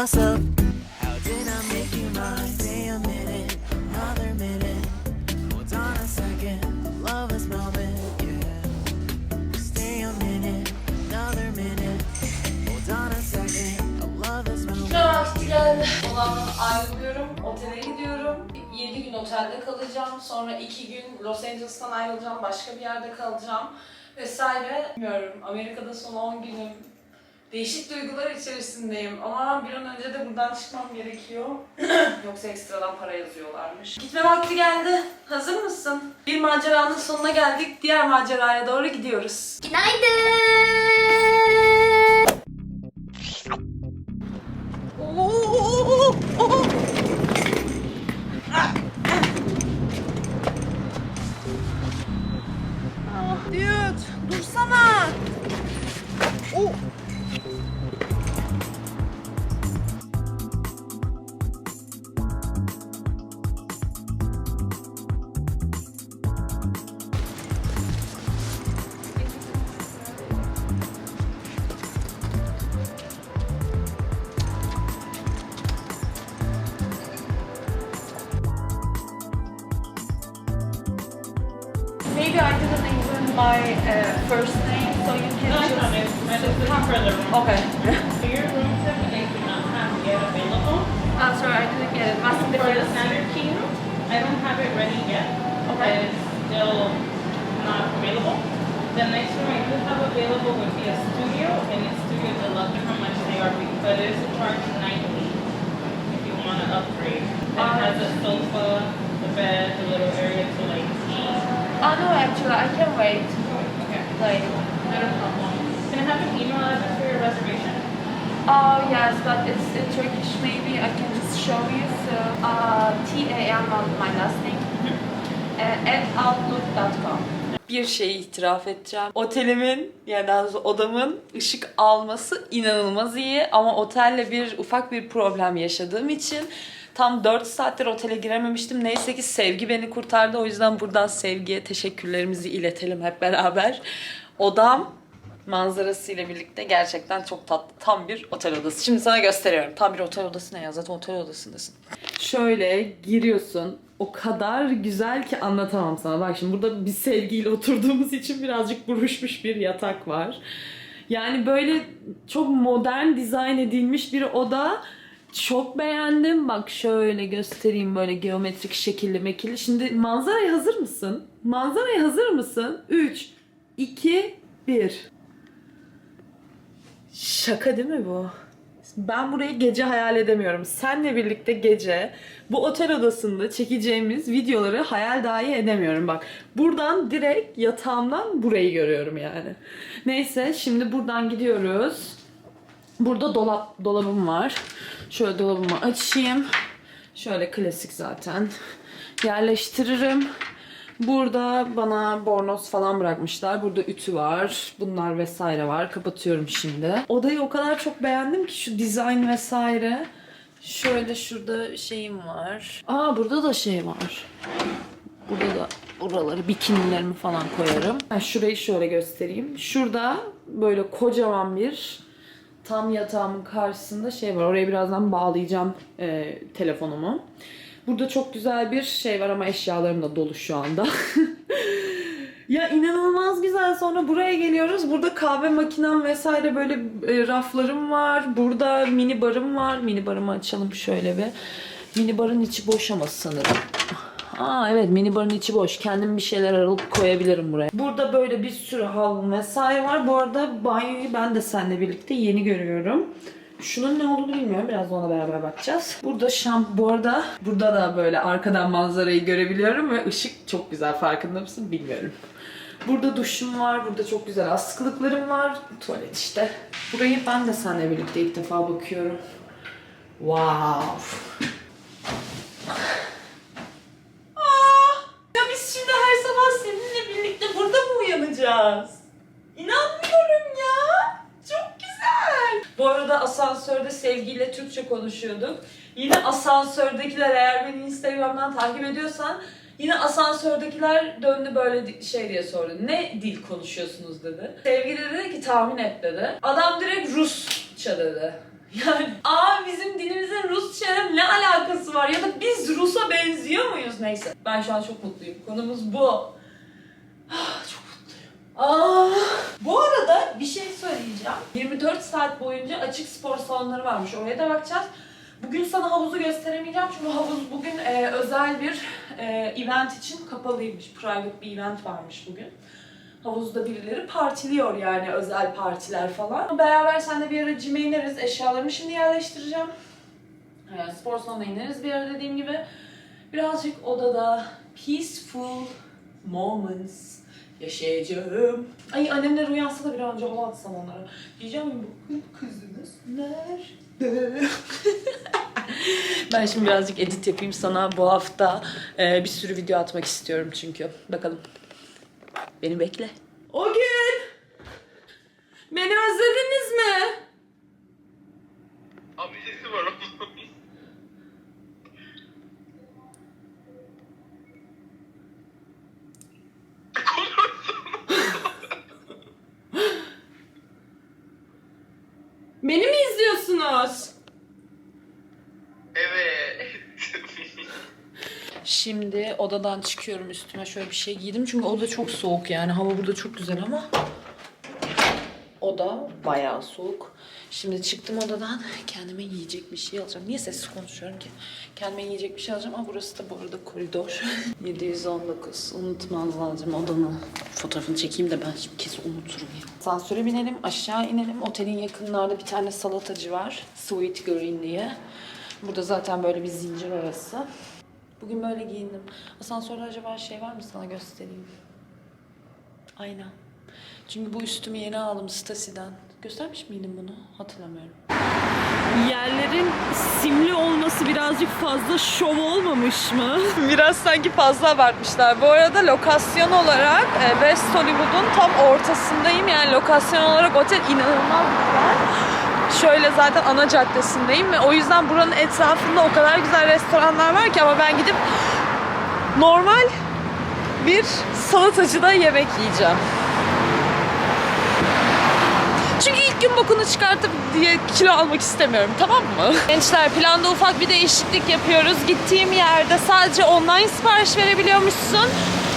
Bust up. How did I make you mine? Stay a minute, another minute. Hold on a second. Love is moment, yeah. Stay a minute, another minute. Hold on a second. Love is moment. Gel olandan ayrılıyorum. Otele gidiyorum. 7 gün otelde kalacağım. Sonra 2 gün Los Angeles'tan ayrılacağım. Başka bir yerde kalacağım. Vesaire. Bilmiyorum. Amerika'da son 10 günüm. Değişik duygular içerisindeyim ama bir an önce de buradan çıkmam gerekiyor. Yoksa ekstradan para yazıyorlarmış. Gitme vakti geldi. Hazır mısın? Bir maceranın sonuna geldik. Diğer maceraya doğru gidiyoruz. Günaydın. My uh, first name, so you can No, just... not. It's, it's come for the room. Okay. For your room tip, they do not have yet available. I'm sorry, I didn't get it. What's the For the standard key room, I don't have it ready yet. Okay. It's still not available. The next room I do have available would be a studio, and it's studio deluxe how much they are, but it is a charge ninety if you want to upgrade. It has a sofa, the bed, the little area to like eat. Oh no, actually, I can wait. Okay. Like, Not a problem. Can I have an email address for your reservation? oh yes, but it's in Turkish. Maybe I can just show you. So, uh, T A M on my last name uh, at outlook.com. Bir şeyi itiraf edeceğim. Otelimin yani daha doğrusu odamın ışık alması inanılmaz iyi ama otelle bir ufak bir problem yaşadığım için tam 4 saattir otele girememiştim. Neyse ki Sevgi beni kurtardı. O yüzden buradan Sevgi'ye teşekkürlerimizi iletelim hep beraber. Odam manzarasıyla birlikte gerçekten çok tatlı. Tam bir otel odası. Şimdi sana gösteriyorum. Tam bir otel odası ne ya? Zaten otel odasındasın. Şöyle giriyorsun. O kadar güzel ki anlatamam sana. Bak şimdi burada bir sevgiyle oturduğumuz için birazcık buruşmuş bir yatak var. Yani böyle çok modern dizayn edilmiş bir oda. Çok beğendim. Bak şöyle göstereyim böyle geometrik şekilli mekilli. Şimdi manzaraya hazır mısın? Manzaraya hazır mısın? 3, 2, 1. Şaka değil mi bu? Ben burayı gece hayal edemiyorum. Senle birlikte gece bu otel odasında çekeceğimiz videoları hayal dahi edemiyorum. Bak buradan direkt yatağımdan burayı görüyorum yani. Neyse şimdi buradan gidiyoruz. Burada dolap dolabım var. Şöyle dolabımı açayım. Şöyle klasik zaten. Yerleştiririm. Burada bana bornoz falan bırakmışlar. Burada ütü var. Bunlar vesaire var. Kapatıyorum şimdi. Odayı o kadar çok beğendim ki şu dizayn vesaire. Şöyle şurada şeyim var. Aa burada da şey var. Burada da buraları bikinilerimi falan koyarım. Ben şurayı şöyle göstereyim. Şurada böyle kocaman bir tam yatağımın karşısında şey var. Oraya birazdan bağlayacağım e, telefonumu. Burada çok güzel bir şey var ama eşyalarım da dolu şu anda. ya inanılmaz güzel. Sonra buraya geliyoruz. Burada kahve makinem vesaire böyle e, raflarım var. Burada mini barım var. Mini barımı açalım şöyle bir. Mini barın içi boş ama sanırım. Aa evet mini barın içi boş. Kendim bir şeyler alıp koyabilirim buraya. Burada böyle bir sürü havlu vesaire var. Bu arada banyoyu ben de seninle birlikte yeni görüyorum. Şunun ne olduğunu bilmiyorum. Biraz ona beraber bakacağız. Burada şamp... Bu arada burada da böyle arkadan manzarayı görebiliyorum ve ışık çok güzel. Farkında mısın? Bilmiyorum. Burada duşum var. Burada çok güzel askılıklarım var. Tuvalet işte. Burayı ben de seninle birlikte ilk defa bakıyorum. Wow. Aa, ya biz şimdi her sabah seninle birlikte burada mı uyanacağız? İnanmıyorum ya. Çok güzel. Bu arada asansörde sevgiyle Türkçe konuşuyorduk. Yine asansördekiler eğer beni Instagram'dan takip ediyorsan yine asansördekiler döndü böyle şey diye sordu. Ne dil konuşuyorsunuz dedi. Sevgi de dedi ki tahmin et dedi. Adam direkt Rusça dedi. Yani aa bizim dilimizin Rusça'yla ne alakası var ya da biz Rus'a benziyor muyuz neyse. Ben şu an çok mutluyum. Konumuz bu. Ah. Aa, bu arada bir şey söyleyeceğim. 24 saat boyunca açık spor salonları varmış. Oraya da bakacağız. Bugün sana havuzu gösteremeyeceğim çünkü havuz bugün e, özel bir e, event için kapalıymış. Private bir event varmış bugün. Havuzda birileri partiliyor yani özel partiler falan. Beraber seninle bir ara cime ineriz. Eşyalarımı şimdi yerleştireceğim. E, spor salonuna ineriz bir ara dediğim gibi. Birazcık odada peaceful moments yaşayacağım. Ay annemler uyansa da bir an önce hava atsam onlara. Diyeceğim bu kızınız nerede? ben şimdi birazcık edit yapayım sana bu hafta e, bir sürü video atmak istiyorum çünkü. Bakalım. Beni bekle. O gün. Beni özlediniz mi? Abi sesi var ama. Beni mi izliyorsunuz? evet. Şimdi odadan çıkıyorum üstüme şöyle bir şey giydim çünkü oda çok soğuk yani hava burada çok güzel ama oda bayağı soğuk. Şimdi çıktım odadan kendime yiyecek bir şey alacağım. Niye sessiz konuşuyorum ki? Kendime yiyecek bir şey alacağım ama burası da bu arada koridor. 719 unutmaz lazım odanın fotoğrafını çekeyim de ben şimdi kesin unuturum ya. Asansöre binelim aşağı inelim. Otelin yakınlarda bir tane salatacı var. Sweet Green diye. Burada zaten böyle bir zincir orası. Bugün böyle giyindim. Asansörde acaba şey var mı sana göstereyim? Aynen. Çünkü bu üstümü yeni aldım Stasi'den. Göstermiş miydim bunu? Hatırlamıyorum. Yerlerin simli olması birazcık fazla şov olmamış mı? Biraz sanki fazla abartmışlar. Bu arada lokasyon olarak e, West Hollywood'un tam ortasındayım. Yani lokasyon olarak otel inanılmaz. Şöyle zaten ana caddesindeyim ve o yüzden buranın etrafında o kadar güzel restoranlar var ki ama ben gidip normal bir salatacıda yemek yiyeceğim. Çünkü ilk gün bokunu çıkartıp diye kilo almak istemiyorum tamam mı? Gençler planda ufak bir değişiklik yapıyoruz. Gittiğim yerde sadece online sipariş verebiliyormuşsun.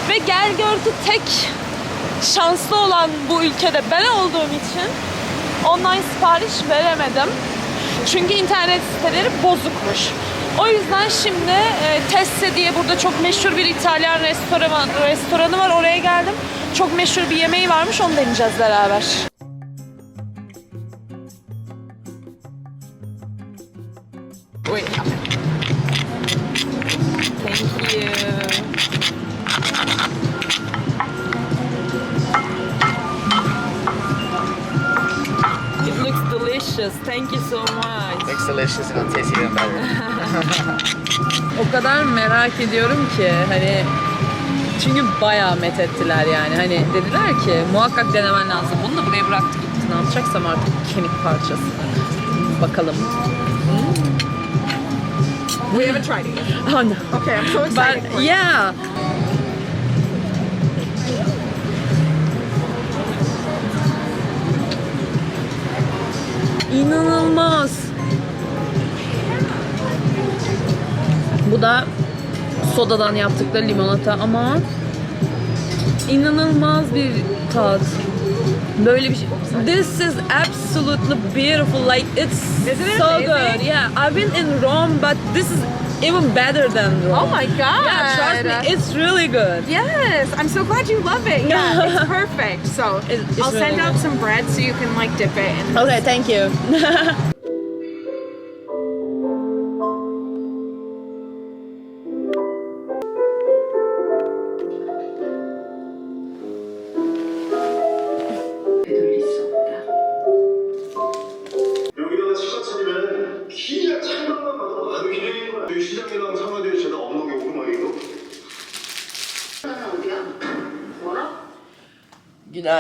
Ve gel gör ki tek şanslı olan bu ülkede ben olduğum için online sipariş veremedim. Çünkü internet siteleri bozukmuş. O yüzden şimdi e, Tesse diye burada çok meşhur bir İtalyan restoranı, restoranı var. Oraya geldim. Çok meşhur bir yemeği varmış. Onu deneyeceğiz beraber. Delicious. Thank you so much. Looks delicious and it'll taste even better. O kadar merak ediyorum ki hani çünkü bayağı met ettiler yani. Hani dediler ki muhakkak denemen lazım. Bunu da buraya bıraktı gitti. Ne yapacaksam artık kemik parçası. Bakalım. We haven't tried it yet. Oh, no. Okay, I'm so excited But for you. yeah. İnanılmaz. Bu da sodadan yaptıkları limonata ama inanılmaz bir tat. Böyle bir şey. This is absolutely beautiful. Like it's so good. Yeah, I've been in Rome, but this is even better than Rome. Oh my god. Yeah, trust me, it's really good. Yes, I'm so glad you love it. Yeah, it's perfect. So It- it's I'll really send out some bread so you can like dip it in. Okay, thank you.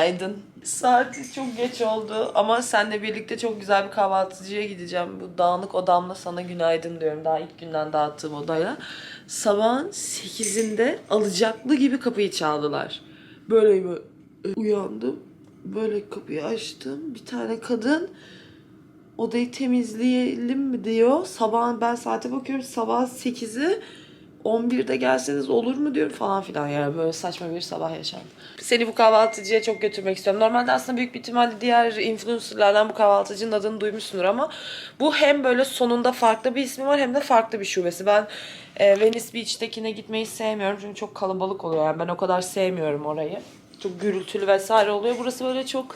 Günaydın. Saat çok geç oldu ama seninle birlikte çok güzel bir kahvaltıcıya gideceğim. Bu dağınık odamla sana günaydın diyorum. Daha ilk günden dağıttığım odayla. Sabahın 8'inde alacaklı gibi kapıyı çaldılar. Böyle böyle uyandım. Böyle kapıyı açtım. Bir tane kadın odayı temizleyelim mi diyor. Sabahın ben saate bakıyorum sabah 8'i 11'de gelseniz olur mu diyorum falan filan yani böyle saçma bir sabah yaşandı. Seni bu kahvaltıcıya çok götürmek istiyorum. Normalde aslında büyük bir ihtimalle diğer influencerlardan bu kahvaltıcının adını duymuşsundur ama bu hem böyle sonunda farklı bir ismi var hem de farklı bir şubesi. Ben e, Venice Beach'tekine gitmeyi sevmiyorum çünkü çok kalabalık oluyor yani ben o kadar sevmiyorum orayı. Çok gürültülü vesaire oluyor. Burası böyle çok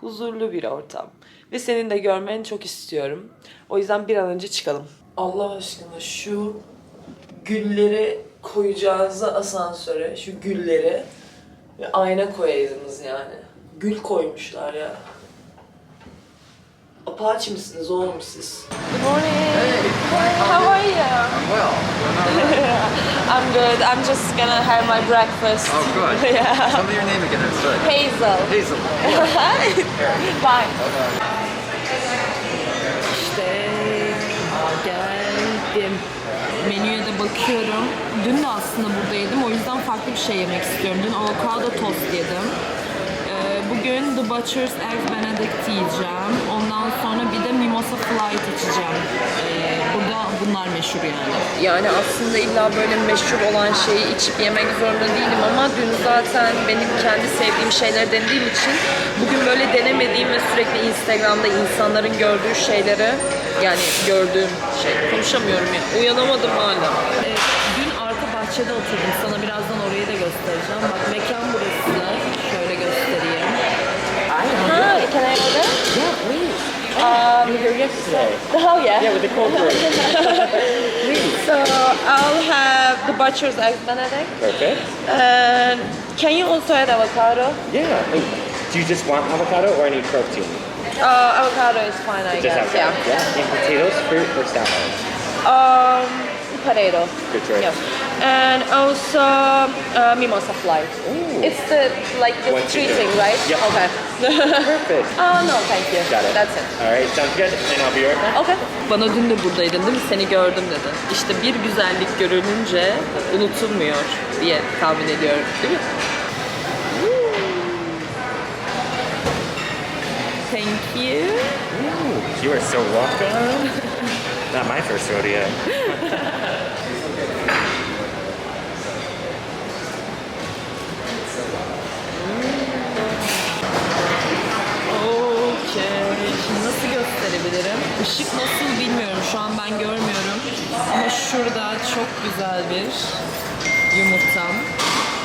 huzurlu bir ortam. Ve senin de görmeni çok istiyorum. O yüzden bir an önce çıkalım. Allah aşkına şu gülleri koyacağınızda asansöre, şu gülleri ve ayna koyaydınız yani. Gül koymuşlar ya. Apache misiniz oğlum siz? Good morning. How are you? I'm well. I'm good. I'm just gonna have my breakfast. Oh, good. yeah. Tell me your name again. I'm sorry. Hazel. Hazel. Bye. İşte geldim. Menüye de bakıyorum. Dün de aslında buradaydım. O yüzden farklı bir şey yemek istiyorum. Dün avokado tost yedim. Ee, Bugün The Butcher's Eggs Benedict yiyeceğim. Ondan sonra bir de Mimosa Flight içeceğim. Bunlar meşhur yani. Yani aslında illa böyle meşhur olan şeyi içip yemek zorunda değilim ama dün zaten benim kendi sevdiğim şeyleri denediğim için bugün böyle denemediğim ve sürekli Instagram'da insanların gördüğü şeyleri yani gördüğüm şey konuşamıyorum ya uyanamadım hala. dün arka bahçede oturdum sana birazdan orayı da göstereceğim. Bak mekan burası şöyle göstereyim. Hi, can I order? Um, you here yesterday. Oh yeah. Yeah, with the cold brew. So I'll have the butcher's egg Benedict. Perfect. And can you also add avocado? Yeah. Do you just want avocado or any protein? Uh, avocado is fine, I Just guess. avocado. Yeah. Yeah. And potatoes, fruit, or salad? Um, potato. Good choice. Yeah. And also uh, mimosa flight. Ooh. It's the like the One, two, street three. thing, right? Yep. Okay. Perfect. uh, no, thank you. Got it. That's it. All right. Sounds good. And I'll be right back. Okay. Bana dün de buradaydın değil mi? Seni gördüm dedin. İşte bir güzellik görülünce unutulmuyor diye tahmin ediyorum. Değil mi? Thank you. Ooh, you are so welcome. Not my first rodeo. gösterebilirim? Işık nasıl bilmiyorum. Şu an ben görmüyorum. Ama şurada çok güzel bir yumurtam.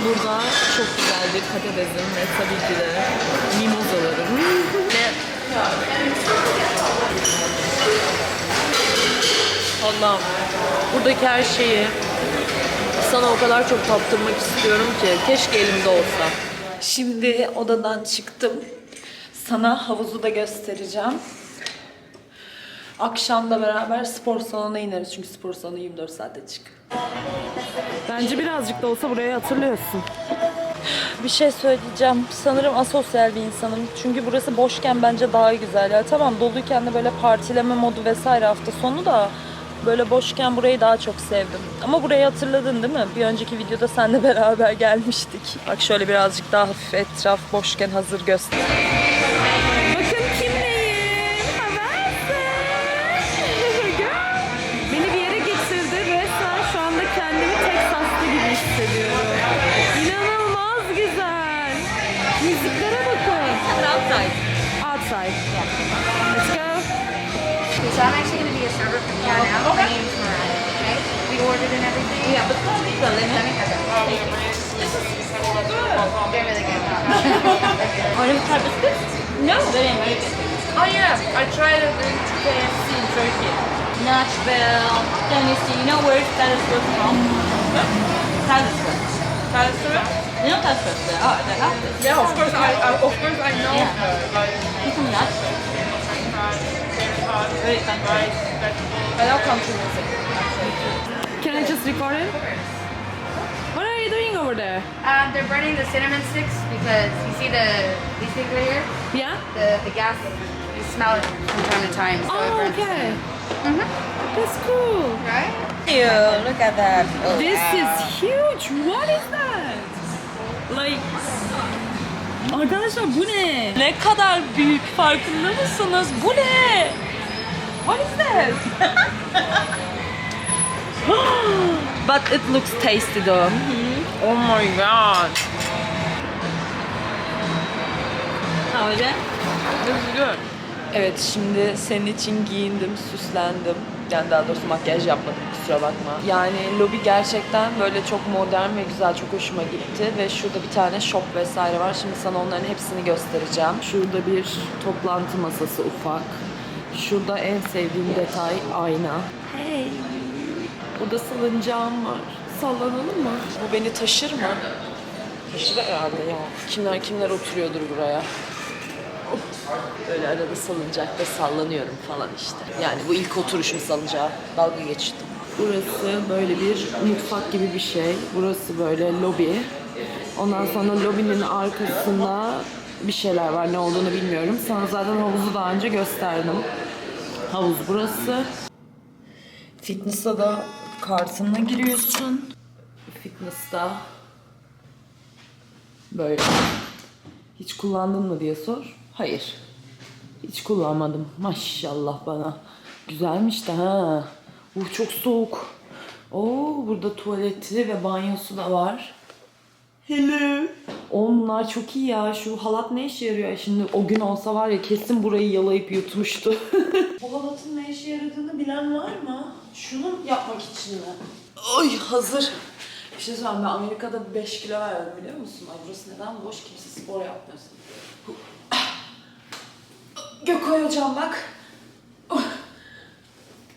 Burada çok güzel bir patatesim ve tabii ki de mimozalarım. ne? Allah'ım. Buradaki her şeyi sana o kadar çok tattırmak istiyorum ki keşke elimde olsa. Şimdi odadan çıktım. Sana havuzu da göstereceğim. Akşam da beraber spor salonuna ineriz çünkü spor salonu 24 saat açık. Bence birazcık da olsa burayı hatırlıyorsun. Bir şey söyleyeceğim. Sanırım asosyal bir insanım. Çünkü burası boşken bence daha güzel. Ya tamam doluyken de böyle partileme modu vesaire hafta sonu da böyle boşken burayı daha çok sevdim. Ama burayı hatırladın değil mi? Bir önceki videoda seninle beraber gelmiştik. Bak şöyle birazcık daha hafif etraf boşken hazır göster. You. Really good. To try biscuits? No. Oh yeah, I tried it in KFC in Turkey. Nashville, Tennessee. You know where Taylor from? Taylor Swift. You know Taylor Oh, have. Yeah, of course I, I of course I know Yeah. He's from Nashville. Very country. I love country music. Can I just record it? What are you doing over over there? Um, they're burning the cinnamon sticks because you see the these things right here. Yeah. The the gas. You smell it from time to time. So Oh, burns. okay. Mhm. That's cool. Right? You look at that. Oh, This wow. is huge. What is that? Like Arkadaşlar bu ne? Ne kadar büyük farkında mısınız? Bu ne? What is this? But it looks tasty though. Oh my god. How is it? It's good. Evet şimdi senin için giyindim, süslendim. Yani daha doğrusu makyaj yapmadım kusura bakma. Yani lobi gerçekten böyle çok modern ve güzel, çok hoşuma gitti. Ve şurada bir tane shop vesaire var. Şimdi sana onların hepsini göstereceğim. Şurada bir toplantı masası ufak. Şurada en sevdiğim detay ayna. Hey! Burada salıncağım var. Sallanalım mı? Bu beni taşır mı? Taşır herhalde ya. Kimler kimler oturuyordur buraya. Böyle arada salıncakta sallanıyorum falan işte. Yani bu ilk oturuşum salıncağa. Dalga geçtim. Burası böyle bir mutfak gibi bir şey. Burası böyle lobi. Ondan sonra lobinin arkasında bir şeyler var. Ne olduğunu bilmiyorum. Sana zaten havuzu daha önce gösterdim. Havuz burası. Fitness'a da kartınla giriyorsun. Fitness'ta böyle. Hiç kullandın mı diye sor. Hayır. Hiç kullanmadım. Maşallah bana. Güzelmiş de ha. Uh çok soğuk. Oo burada tuvaleti ve banyosu da var. Hello. Bunlar çok iyi ya. Şu halat ne işe yarıyor? Şimdi o gün olsa var ya kesin burayı yalayıp yutmuştu. Bu halatın ne işe yaradığını bilen var mı? Şunu yapmak için mi? Ay hazır. Bir şey söyleyeyim ben Amerika'da 5 kilo verdim biliyor musun? Burası neden boş kimse spor yapmıyorsun. Gökay hocam bak.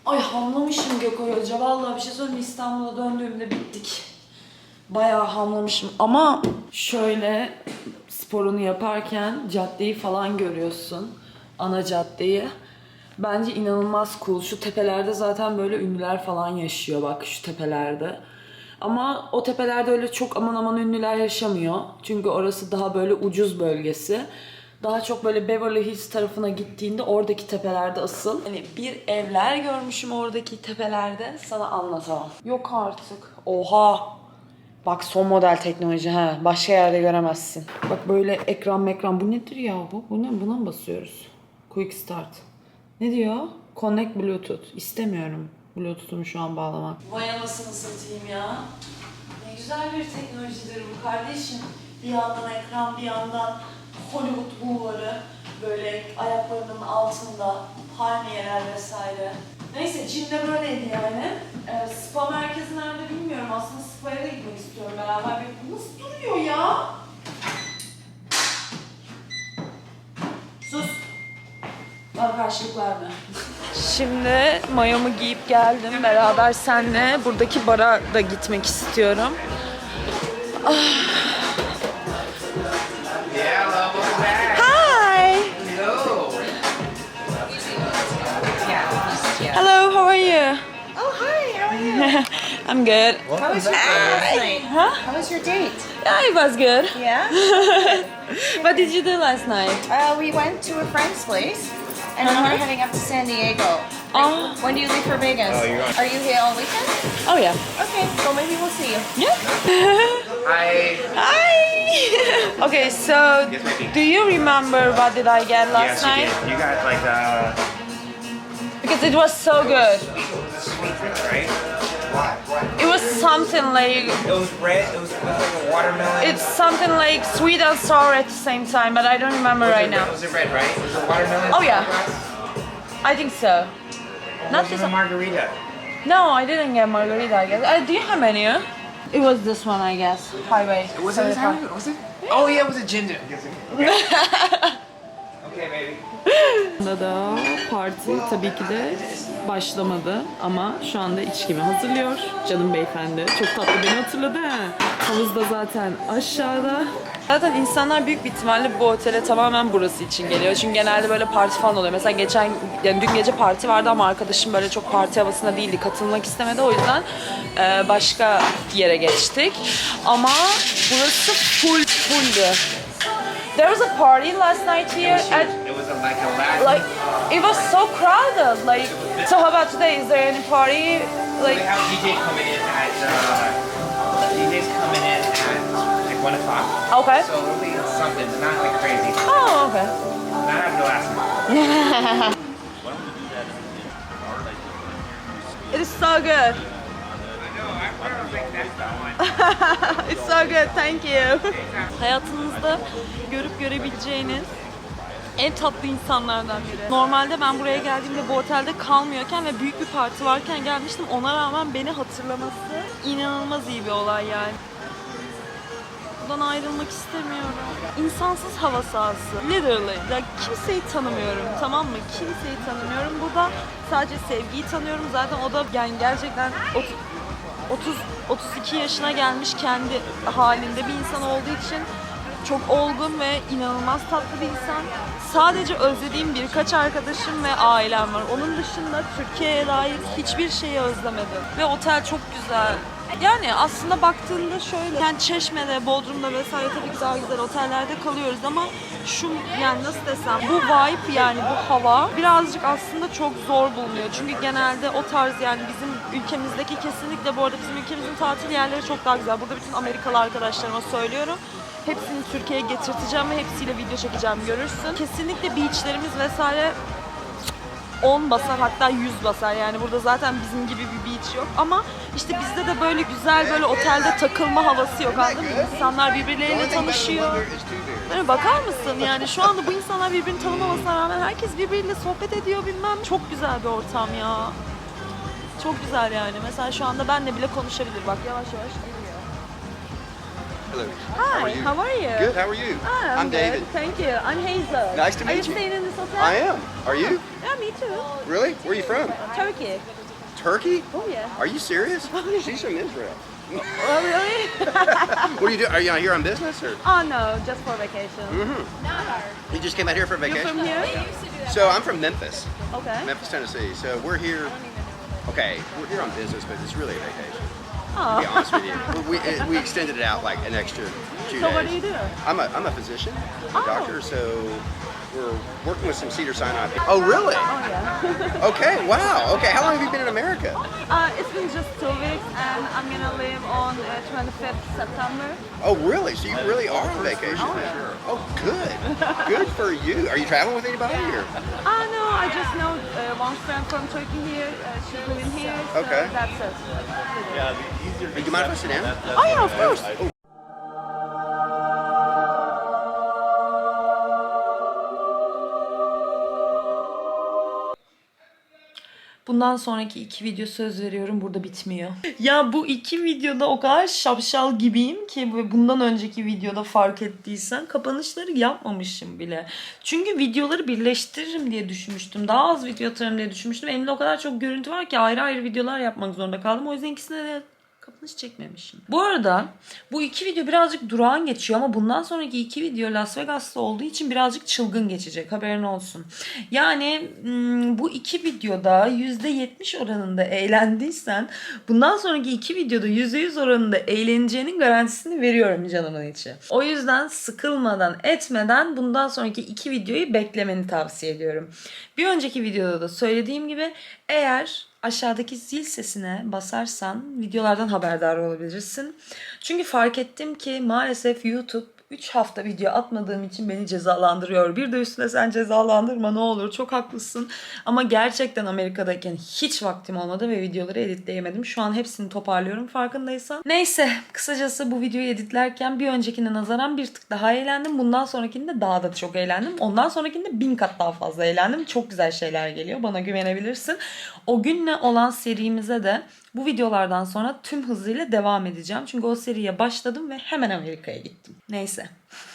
Ay hamlamışım Gökay Hoca. Vallahi bir şey söyleyeyim? İstanbul'a döndüğümde bittik. Bayağı hamlamışım ama şöyle sporunu yaparken caddeyi falan görüyorsun. Ana caddeyi. Bence inanılmaz cool. Şu tepelerde zaten böyle ünlüler falan yaşıyor bak şu tepelerde. Ama o tepelerde öyle çok aman aman ünlüler yaşamıyor. Çünkü orası daha böyle ucuz bölgesi. Daha çok böyle Beverly Hills tarafına gittiğinde oradaki tepelerde asıl. Hani bir evler görmüşüm oradaki tepelerde sana anlatamam. Yok artık. Oha. Bak son model teknoloji ha. Başka yerde göremezsin. Bak böyle ekran mekran. Bu nedir ya bu? Bu ne? Buna mı basıyoruz? Quick start. Ne diyor? Connect Bluetooth. İstemiyorum Bluetooth'umu şu an bağlamak. Vay anasını satayım ya. Ne güzel bir teknolojidir bu kardeşim. Bir yandan ekran, bir yandan Hollywood buğuları böyle ayaklarının altında palmiyeler vesaire. Neyse Çin'de böyleydi yani. Ee, spa merkezi nerede bilmiyorum. Aslında spa'ya da gitmek istiyorum beraber. Nasıl duruyor ya? Bana karşılık verme. Şimdi mayomu giyip geldim. Beraber senle buradaki bara da gitmek istiyorum. Hi. Hello, how are you? Oh, hi. How are you? I'm good. How was your date last night? Huh? How was your date? Yeah, it was good. Yeah. What did you do last night? Uh, we went to a friend's place, and then we're heading up to San Diego. Oh, When do you leave for Vegas? Oh, you're going- Are you here all weekend? oh yeah. Okay, so maybe we'll see you. Yeah. Hi. Hi. okay, so do you remember what did I get last yes, you night? did. You got like the Because it was so good. sweet drink, right? It was something like It was red. It was, it was like a watermelon. it's something like sweet and sour at the same time, but I don't remember was right it, now. Was it red, right? Was it watermelon? Oh, yeah. glass? I think so. Not it a margarita? No, I didn't get margarita. I guess. Uh, do you have menu? It was this one, I guess. Highway. was it? Was it? Oh yeah, it was a ginger. Okay, baby. Bunda da parti tabii ki de başlamadı ama şu anda içkimi hazırlıyor. Canım beyefendi. Çok tatlı beni hatırladı. Havuz da zaten aşağıda. Zaten insanlar büyük bir ihtimalle bu otele tamamen burası için geliyor. Çünkü genelde böyle parti falan oluyor. Mesela geçen, yani dün gece parti vardı ama arkadaşım böyle çok parti havasında değildi. Katılmak istemedi. O yüzden e, başka yere geçtik. Ama burası full fulldü. There was a party last night here at It was a, like a Latin. like it was so crowded like so how about today is there any party They like have DJ coming in at uh, DJ's coming in at like one o'clock. okay So it'll be something, not like crazy. oh okay Not have the last one. it is so good it's so good thank you hayatınızda görüp görebileceğiniz en tatlı insanlardan biri. Normalde ben buraya geldiğimde bu otelde kalmıyorken ve büyük bir parti varken gelmiştim. Ona rağmen beni hatırlaması inanılmaz iyi bir olay yani. Buradan ayrılmak istemiyorum. İnsansız hava sahası. Literally. Ya kimseyi tanımıyorum tamam mı? Kimseyi tanımıyorum. Burada sadece sevgiyi tanıyorum. Zaten o da yani gerçekten 30 32 yaşına gelmiş kendi halinde bir insan olduğu için çok olgun ve inanılmaz tatlı bir insan. Sadece özlediğim birkaç arkadaşım ve ailem var. Onun dışında Türkiye'ye dair hiçbir şeyi özlemedim. Ve otel çok güzel. Yani aslında baktığında şöyle, yani Çeşme'de, Bodrum'da vesaire tabii ki daha güzel otellerde kalıyoruz ama şu yani nasıl desem bu vibe yani bu hava birazcık aslında çok zor bulunuyor. Çünkü genelde o tarz yani bizim ülkemizdeki kesinlikle bu arada bizim ülkemizin tatil yerleri çok daha güzel. Burada bütün Amerikalı arkadaşlarıma söylüyorum. Hepsini Türkiye'ye getirteceğim ve hepsiyle video çekeceğim görürsün. Kesinlikle beachlerimiz vesaire 10 basar hatta 100 basar yani burada zaten bizim gibi bir beach yok ama işte bizde de böyle güzel böyle otelde takılma havası yok anladın mı? İnsanlar birbirleriyle tanışıyor. Böyle bakar mısın yani şu anda bu insanlar birbirini tanımamasına rağmen herkes birbiriyle sohbet ediyor bilmem. Çok güzel bir ortam ya. Çok güzel yani. Mesela şu anda benle bile konuşabilir. Bak yavaş yavaş geliyor. Hello. How are you? how are you? Good. How are you? Ah, I'm good. David. Thank you. I'm Hazel. Nice to meet you Are you. staying in this hotel? I am. Are you? Yeah, me too. Really? Where are you from? Turkey. Turkey? Oh yeah. Are you serious? She's from Israel. Oh really? What are you doing? Are you out here on business or? oh no, just for vacation. Mm-hmm. Not hard. You just came out here for vacation. You're vacation? from here? Yeah. So I'm from Memphis, Okay. Memphis, Tennessee. So we're here. Okay, we're here on business, but it's really a vacation. To Oh. be honest with you, we, we, we extended it out like an extra two So days. what do you do? I'm a, I'm a physician, a Oh. doctor, so we're working with some Cedar Sinai. people. Oh, really? Oh yeah. Okay, wow. Okay, how long have you been in America? uh, it's been just two weeks, and I'm gonna leave on uh, 25th September. Oh, really? So you really are on vacation? Oh, yeah. Oh, good. Good for you. Are you traveling with anybody or? Ah no, I just know uh, one friend from Turkey here. Uh, she's living here. So Okay. That's it. Do you mind if I sit down? Oh yeah, of course. Bundan sonraki iki video söz veriyorum burada bitmiyor. Ya bu iki videoda o kadar şapşal gibiyim ki ve bundan önceki videoda fark ettiysen kapanışları yapmamışım bile. Çünkü videoları birleştiririm diye düşünmüştüm. Daha az video atarım diye düşünmüştüm. Elimde o kadar çok görüntü var ki ayrı ayrı videolar yapmak zorunda kaldım. O yüzden ikisine de kapanış çekmemişim. Bu arada bu iki video birazcık durağan geçiyor ama bundan sonraki iki video Las Vegas'ta olduğu için birazcık çılgın geçecek haberin olsun. Yani hmm, bu iki videoda %70 oranında eğlendiysen bundan sonraki iki videoda %100 oranında eğleneceğinin garantisini veriyorum canımın içi. O yüzden sıkılmadan etmeden bundan sonraki iki videoyu beklemeni tavsiye ediyorum. Bir önceki videoda da söylediğim gibi eğer aşağıdaki zil sesine basarsan videolardan haberdar olabilirsin. Çünkü fark ettim ki maalesef YouTube 3 hafta video atmadığım için beni cezalandırıyor. Bir de üstüne sen cezalandırma ne olur çok haklısın. Ama gerçekten Amerika'dayken hiç vaktim olmadı ve videoları editleyemedim. Şu an hepsini toparlıyorum farkındaysan. Neyse kısacası bu videoyu editlerken bir öncekine nazaran bir tık daha eğlendim. Bundan sonrakinde daha da çok eğlendim. Ondan sonrakinde bin kat daha fazla eğlendim. Çok güzel şeyler geliyor. Bana güvenebilirsin. O günle olan serimize de bu videolardan sonra tüm hızıyla devam edeceğim. Çünkü o seriye başladım ve hemen Amerika'ya gittim. Neyse.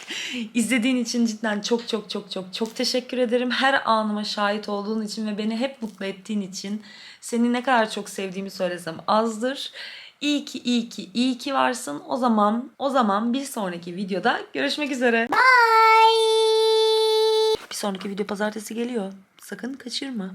İzlediğin için cidden çok çok çok çok çok teşekkür ederim. Her anıma şahit olduğun için ve beni hep mutlu ettiğin için seni ne kadar çok sevdiğimi söylesem azdır. İyi ki iyi ki iyi ki varsın. O zaman o zaman bir sonraki videoda görüşmek üzere. Bye. Bir sonraki video pazartesi geliyor. Sakın kaçırma.